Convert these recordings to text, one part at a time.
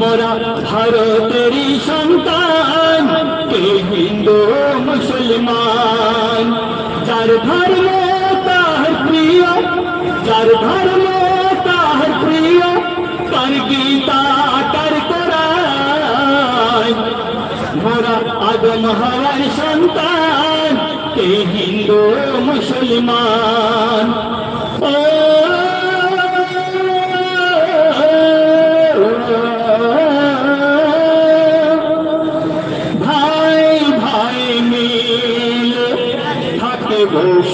মোরা ভারতেরই সন্তান, কে হিন্দু, মুসলমান? যার ধর্ম তার প্রিয়, যার ধর্ম তার প্রিয়, তার গীতা তার কোরআন। মোরা আদম হওয়ার সন্তান, কে হিন্দু, মুসলমান?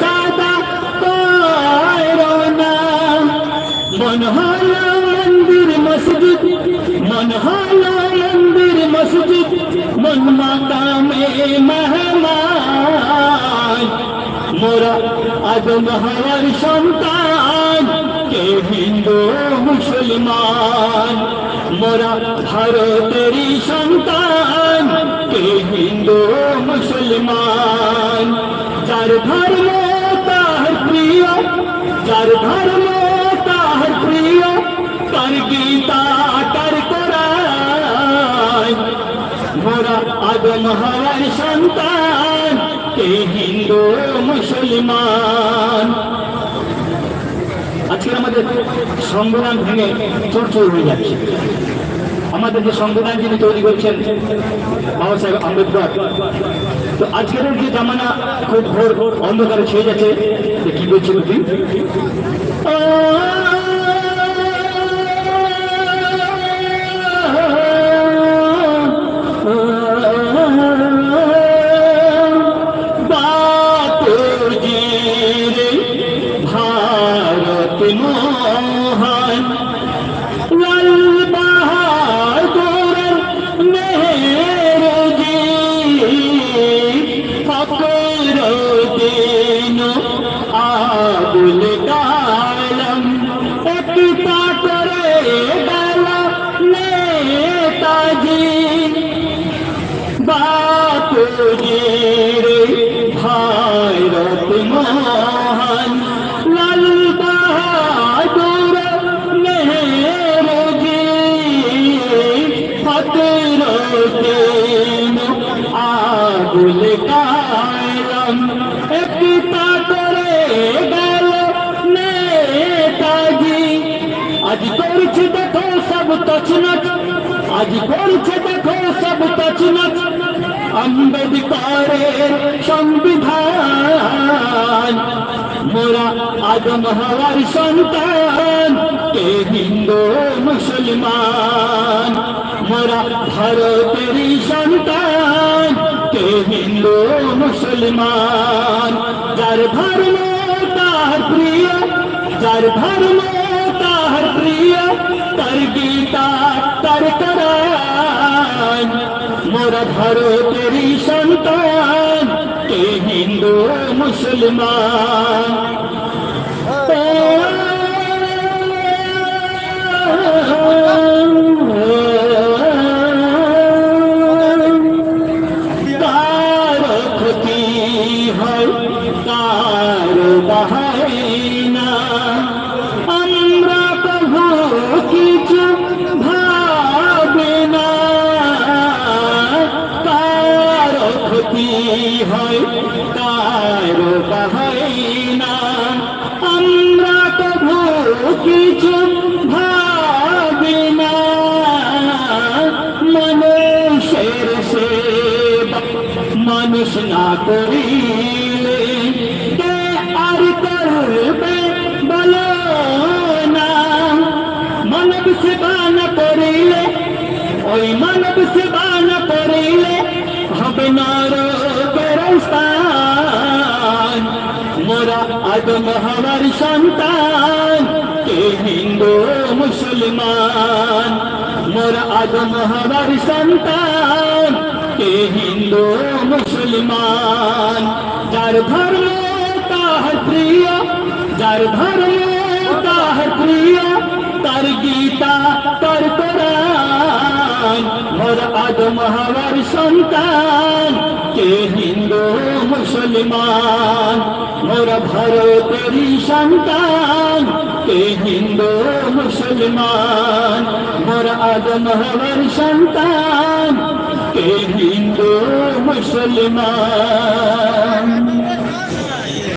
সাদা করোনা মন হলো মন্দির মসজিদ, মন হলো মন্দির মসজিদ, মন মাকামে মেহমান। মোরা আদম হওয়ার সন্তান, কে হিন্দু মুসলমান? মোরা ভারতেরই সন্তান, কে হিন্দু মুসলমান? যার ধর্ম তার প্রিয়, যার ধর্ম তার প্রিয়, তার গীতা তার কোরআন মোরা আদম হওয়ার সন্তান, কে হিন্দু, মুসলমান। আজকে আমাদের সংবিধান ভেঙে চোরচোর হয়ে যাচ্ছে। আমাদের যে সংবিধান যিনি তৈরি করছেন, বাবা সাহেব আম্বেদকর তো আজকের যে জামানা খুব ঘোর ঘোর অন্ধকারে ছেয়ে যাচ্ছে কি বলছিল তুই? বাপুজির ভারত মহান, লাল বাহাদুর নেহরুজি ফতের দিন আবুল কালম একটা করে গেল নেতাজি। আজ করছে দেখো সব তছনছ আজ করছে দেখো সব তছনছ। আম্বেদকরের সংবিধান। মোরা আদম হওয়ার সন্তান, কে হিন্দু, মুসলমান? মোরা ভারতেরই সন্তান, কে হিন্দু, মুসলমান? যার ধর্ম তার প্রিয়, যার ধর্ম তার প্রিয়, তার গীতা তার করান মোরা ভারতেরই সন্তান কে হিন্দু মুসলমান? মানুষ না করিলে কে আর করবে বলো না? মানব সেবা না করিলে, ওই মানব সেবা না করিলে হবে নরকের স্থান। মোরা আদম হওয়ার সন্তান, কে হিন্দু, মুসলমান? মোর আদম হবার সন্তান কে হিন্দু, মুসলমান, যার ধর্ম তাহার প্রিয়, যার ধর্ম তাহার প্রিয়, তার গীতা, তার কোরআন। মোর আদম, হওয়ার সন্তান, কে হিন্দু, মুসলমান? মোর ভারতেরই সন্তান, কে হিন্দু, মুসলমান? মোর আদম, হওয়ার সন্তান কে হিন্দু মুসলমান